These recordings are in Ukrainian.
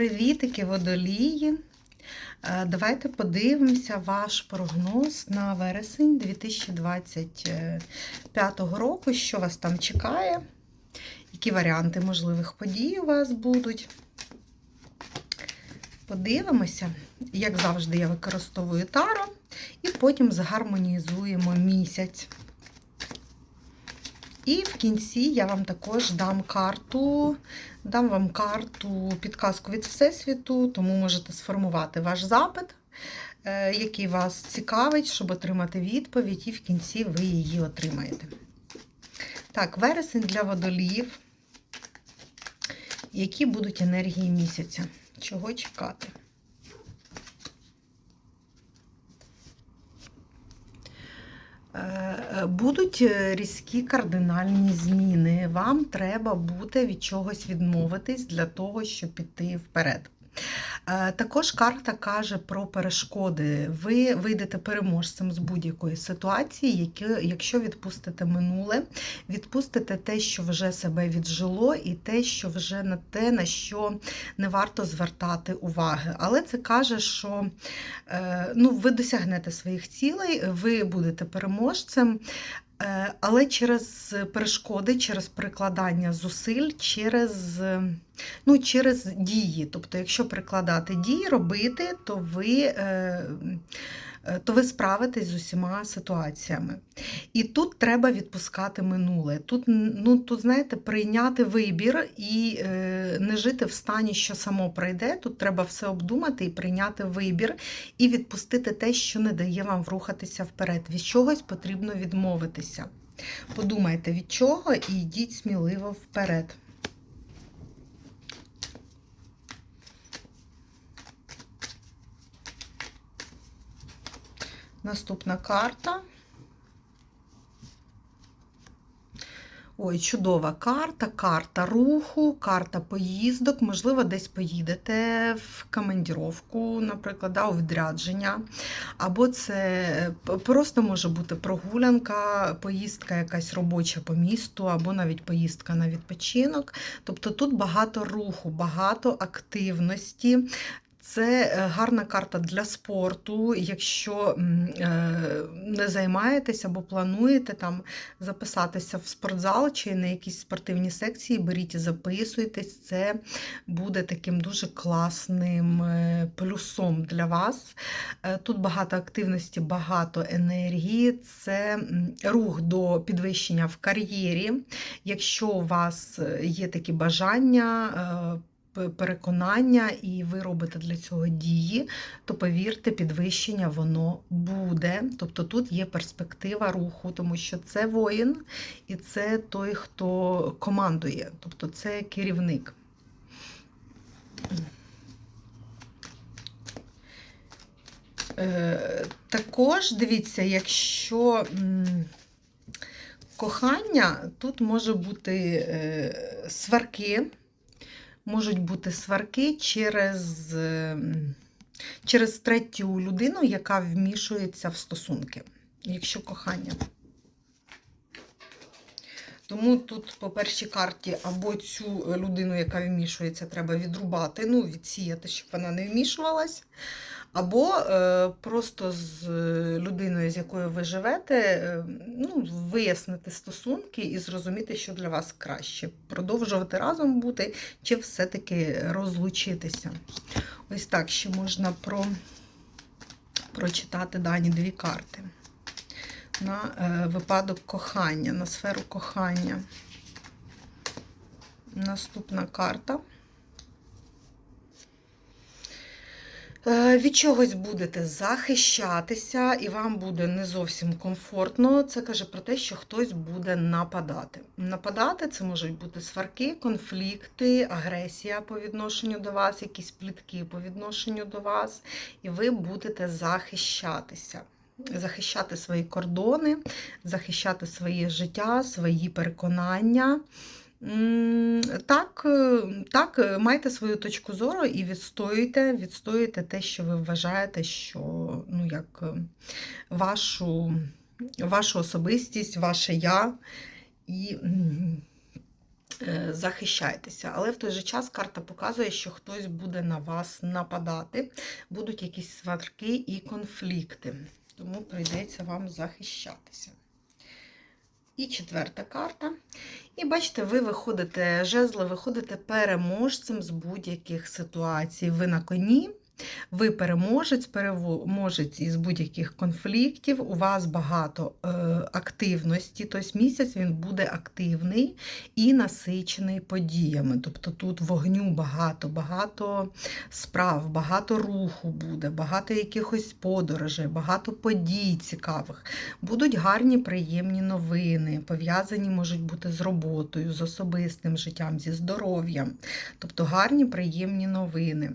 Привітики, водолії! Е, Давайте подивимося ваш прогноз на вересень 2025 року. Що вас там чекає? Які варіанти можливих подій у вас будуть? Подивимося. Як завжди, я використовую таро, і потім згармонізуємо місяць. І в кінці я вам також дам карту, дам вам карту підказку від Всесвіту, тому можете сформувати ваш запит, е, який вас цікавить, щоб отримати відповідь, і в кінці ви її отримаєте. Так, вересень для водоліїв. Які будуть енергії місяця? Чого чекати? Будуть різкі кардинальні зміни. Вам треба буде від чогось відмовитись для того, щоб піти вперед. Е, Також карта каже про перешкоди. Ви вийдете переможцем з будь-якої ситуації, якщо відпустите минуле, відпустите те, що вже себе віджило, і те, що вже на те, на що не варто звертати уваги. Але це каже, що е, ну, ви досягнете своїх цілей, ви будете переможцем. Е, Але через перешкоди, через прикладання зусиль, через, ну, через дії. Тобто, якщо прикладати дії, робити, то ви, е, то ви справитесь з усіма ситуаціями. І тут треба відпускати минуле. Тут, ну, тут знаєте, прийняти вибір і е, не жити в стані, що само пройде. Тут треба все обдумати і прийняти вибір, і відпустити те, що не дає вам рухатися вперед. Від чогось потрібно відмовитися. Подумайте, від чого, і йдіть сміливо вперед. Наступна карта. Ой, чудова карта, карта руху, карта поїздок. Можливо, десь поїдете в командіровку, наприклад, да, у відрядження. Або це просто може бути прогулянка, поїздка якась робоча по місту, або навіть поїздка на відпочинок. Тобто тут багато руху, багато активності. Це е, гарна карта для спорту. Якщо е, не займаєтесь або плануєте там записатися в спортзал чи на якісь спортивні секції, беріть і записуйтесь. Це буде таким дуже класним е, плюсом для вас. Тут багато активності, багато енергії. Це рух до підвищення в кар'єрі. Якщо у вас є такі бажання, переконання, і ви робите для цього дії, то повірте, підвищення воно буде. Тобто тут є перспектива руху, тому що це воїн і це той, хто командує, тобто це керівник. Е, Також дивіться, якщо кохання, тут може бути е, сварки, можуть бути сварки через, ем, через третю людину, яка вмішується в стосунки, якщо кохання. Тому тут по першій карті або цю людину, яка вмішується, треба відрубати, ну, відсіяти, щоб вона не вмішувалась. Або е, просто з людиною, з якою ви живете, е, ну, вияснити стосунки і зрозуміти, що для вас краще. Продовжувати разом бути, чи все-таки розлучитися. Ось так ще можна про, прочитати дані дві карти. На е, випадок кохання, на сферу кохання. Наступна карта. Е, Від чогось будете захищатися, і вам буде не зовсім комфортно. Це каже про те, що хтось буде нападати. Нападати це можуть бути сварки, конфлікти, агресія по відношенню до вас, якісь плітки по відношенню до вас, і ви будете захищатися. Захищати свої кордони, захищати своє життя, свої переконання. Так, е, так, е, майте свою точку зору і відстоюйте, відстоюйте те, що ви вважаєте, що ну, як е, вашу, вашу особистість, ваше я. І захищайтеся. Але в той же час карта показує, що хтось буде на вас нападати, будуть якісь сварки і конфлікти. Тому прийдеться вам захищатися. І четверта карта. І бачите, ви виходите, жезли, виходите переможцем з будь-яких ситуацій. Ви на коні, ви переможець, переможець із будь-яких конфліктів. У вас багато е, активності. Тобто місяць він буде активний і насичений подіями. Тобто тут вогню багато, багато справ, багато руху буде, багато якихось подорожей, багато подій цікавих. Будуть гарні, приємні новини, пов'язані можуть бути з роботою, з особистим життям, зі здоров'ям. Тобто гарні, приємні новини.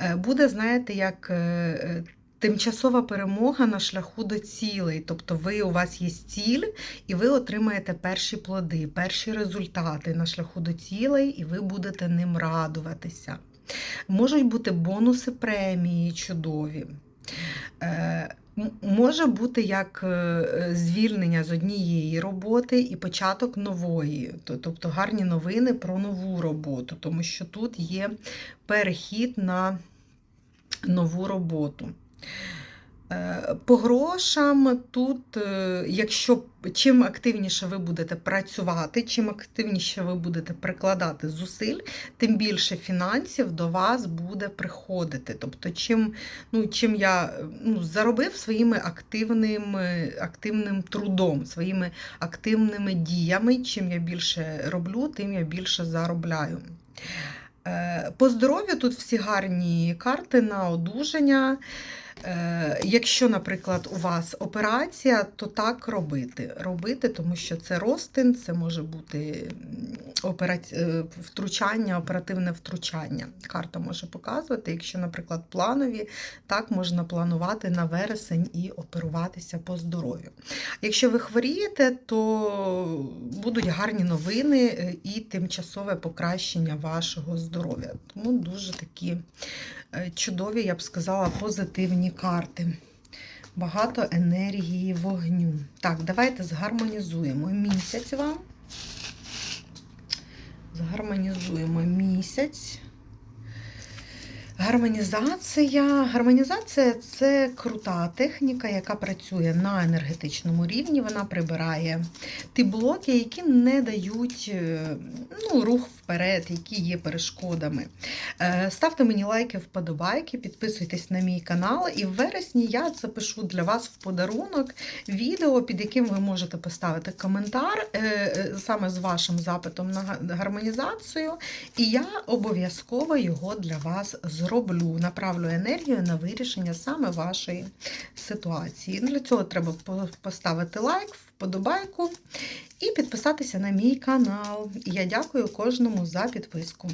Е, Буде, знаєте, як е, е, тимчасова перемога на шляху до цілей. Тобто ви, у вас є ціль, і ви отримаєте перші плоди, перші результати на шляху до цілей, і ви будете ним радуватися. Можуть бути бонуси премії чудові. Е, Може бути як звільнення з однієї роботи і початок нової, тобто гарні новини про нову роботу, тому що тут є перехід на нову роботу. Е, По грошам тут, е, якщо чим активніше ви будете працювати, чим активніше ви будете прикладати зусиль, тим більше фінансів до вас буде приходити. Тобто, чим, ну, чим я ну, заробив своїми активними, активним трудом, своїми активними діями, чим я більше роблю, тим я більше заробляю. Е, По здоров'ю тут всі гарні карти на одужання. Якщо, наприклад, у вас операція, то так робити. Робити, тому що це розтин, це може бути операці... е, втручання, оперативне втручання. Карта може показувати. Якщо, наприклад, планові, так можна планувати на вересень і оперуватися по здоров'ю. Якщо ви хворієте, то будуть гарні новини е, і тимчасове покращення вашого здоров'я. Тому дуже такі чудові, я б сказала, позитивні карти. Багато енергії вогню. Так, давайте згармонізуємо місяць вам. Згармонізуємо місяць. Гармонізація. Гармонізація це крута техніка, яка працює на енергетичному рівні. Вона прибирає ті блоки, які не дають е, ну, рух вперед, які є перешкодами. Е, Ставте мені лайки, вподобайки, підписуйтесь на мій канал, і в вересні я запишу для вас в подарунок відео, під яким ви можете поставити коментар е, саме з вашим запитом на гармонізацію. І я обов'язково його для вас зроблю. Направлю енергію на вирішення саме вашої ситуації. Для цього треба поставити лайк, вподобайку і підписатися на мій канал. Я дякую кожному за підписку.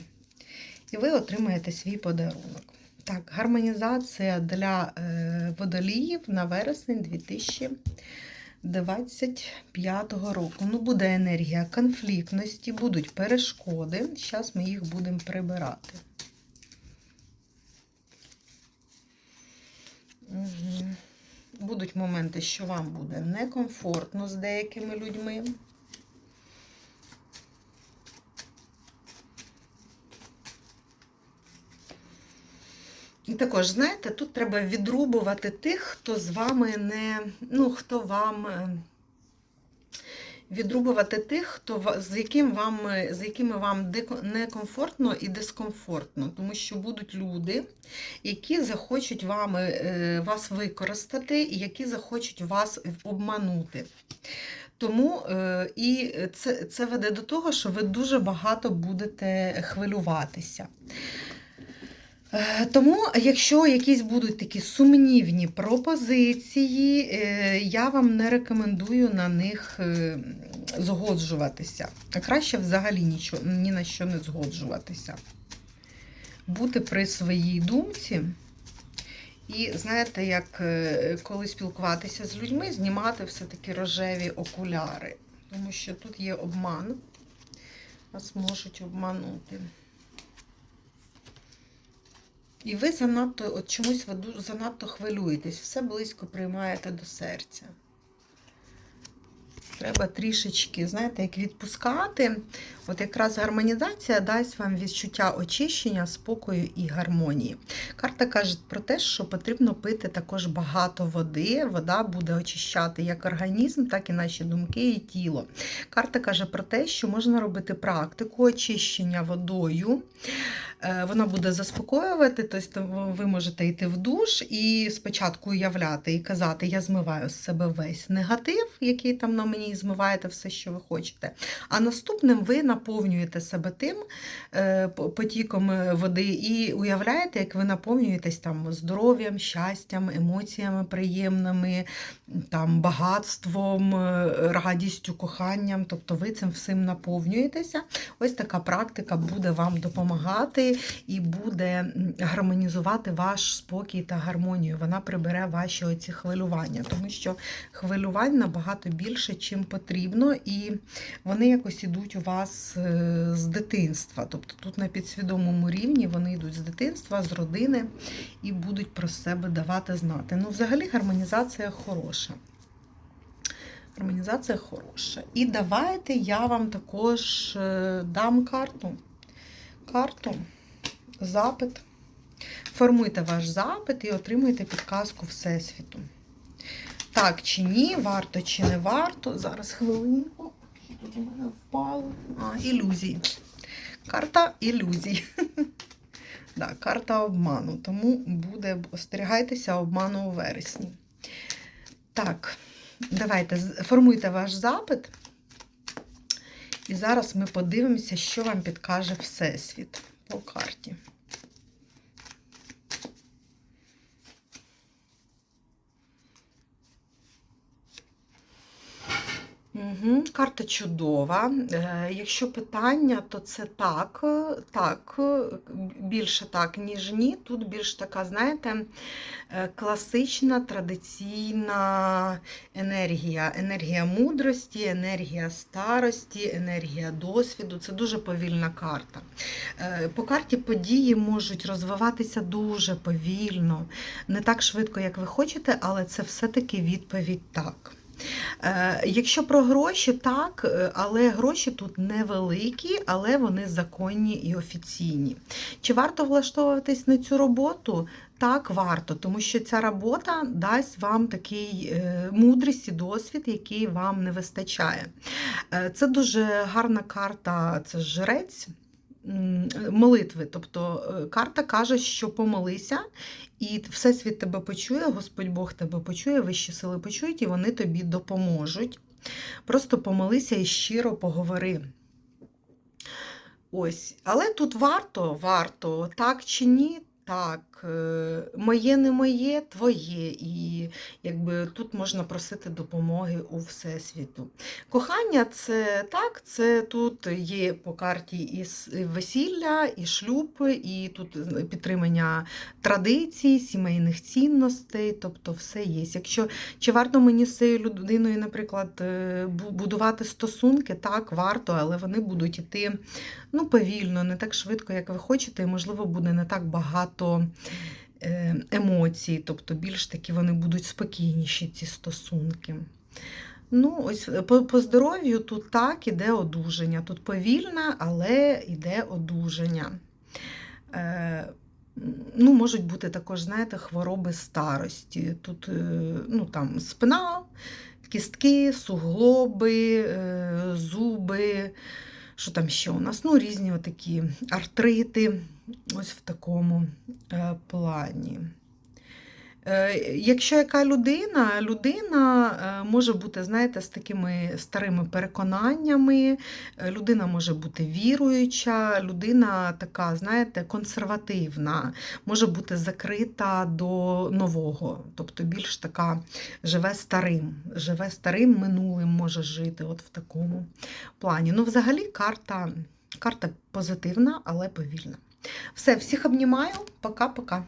І ви отримаєте свій подарунок. Так, гармонізація для е, водоліїв на вересень 2025 року. Ну, буде енергія конфліктності, будуть перешкоди. Зараз ми їх будемо прибирати. Угу. Будуть моменти, що вам буде некомфортно з деякими людьми. І також, знаєте, тут треба відрубувати тих, хто з вами не, ну, хто вам. Відрубувати тих, хто з яким вам, з якими вам некомфортно і дискомфортно, тому що будуть люди, які захочуть вами, е, вас використати, і які захочуть вас обманути. Тому е, і це, це веде до того, що ви дуже багато будете хвилюватися. Е, Тому, якщо якісь будуть такі сумнівні пропозиції, е, я вам не рекомендую на них е, згоджуватися. Краще взагалі нічого, ні на що не згоджуватися. Бути при своїй думці. І знаєте, як коли спілкуватися з людьми, знімати все-таки рожеві окуляри. Тому що тут є обман. Вас можуть обманути. І ви занадто, от чомусь ви занадто хвилюєтесь, все близько приймаєте до серця. Треба трішечки, знаєте, як відпускати. От якраз гармонізація дасть вам відчуття очищення, спокою і гармонії. Карта каже про те, що потрібно пити також багато води. Вода буде очищати як організм, так і наші думки і тіло. Карта каже про те, що можна робити практику очищення водою. Е, Вона буде заспокоювати, тобто ви можете йти в душ і спочатку уявляти і казати, я змиваю з себе весь негатив, який там на мені, і змиваєте все, що ви хочете. А наступним ви наповнюєте себе тим е, потіком е, води і уявляєте, як ви наповнюєтесь там здоров'ям, щастям, емоціями приємними, там, багатством, радістю, коханням. Тобто ви цим всім наповнюєтеся. Ось така практика буде вам допомагати і буде гармонізувати ваш спокій та гармонію. Вона прибере ваші оці хвилювання, тому що хвилювань набагато більше, чим потрібно, і вони якось ідуть у вас е, з дитинства. Тобто тут на підсвідомому рівні вони йдуть з дитинства, з родини і будуть про себе давати знати. Ну, взагалі, гармонізація хороша. Гармонізація хороша. І давайте я вам також е, дам карту. Карту, запит. Формуйте ваш запит і отримуйте підказку Всесвіту. Так чи ні, варто чи не варто. Зараз хвилинку. У мене впало? А, ілюзії. Карта ілюзій. Да, карта обману. Тому буде остерігайтеся обману у вересні. Так, давайте формуйте ваш запит. І зараз ми подивимося, що вам підкаже Всесвіт по карті. Угу, карта чудова. Е, якщо питання, то це так, е, так, е, більше так, ніж ні. Тут більш така, знаєте, класична традиційна енергія. Енергія мудрості, енергія старості, енергія досвіду. Це дуже повільна карта. По карті події можуть розвиватися дуже повільно, не так швидко, як ви хочете, але це все-таки відповідь так. Е, Якщо про гроші, так, е, але гроші тут невеликі, але вони законні і офіційні. Чи варто влаштовуватись на цю роботу? Так, варто, тому що ця робота дасть вам такий е, мудрість і досвід, який вам не вистачає. Це дуже гарна карта, це жрець. Молитви, тобто е, карта каже, що помолися, і Всесвіт тебе почує, Господь Бог тебе почує, вищі сили почують, і вони тобі допоможуть. Просто помолися і щиро поговори. Ось, але тут варто, варто, так чи ні, так. Е, Моє не моє, твоє. І якби тут можна просити допомоги у Всесвіту. Кохання це так, це тут є по карті і весілля, і шлюб, і тут підтримання традицій, сімейних цінностей, тобто все є. Якщо чи варто мені з цією людиною, наприклад, е, будувати стосунки, так, варто, але вони будуть іти ну, повільно, не так швидко, як ви хочете, і, можливо, буде не так багато е, емоцій, тобто більш таки вони будуть спокійніші, ці стосунки. Ну, ось е, по, по здоров'ю тут так іде одужання. Тут повільне, але йде одужання. Е, ну, можуть бути також, знаєте, хвороби старості. Тут е, ну, там, спина, кістки, суглоби, е, зуби. Що там ще у нас? Ну, різні такі артрити, ось в такому е, плані. Е, Якщо яка людина, людина е, може бути, знаєте, з такими старими переконаннями, е, людина може бути віруюча, людина така, знаєте, консервативна, може бути закрита до нового, тобто більш така живе старим, живе старим минулим може жити, от в такому плані. Ну, взагалі, карта, карта позитивна, але повільна. Все, всіх обнімаю. Пока-пока.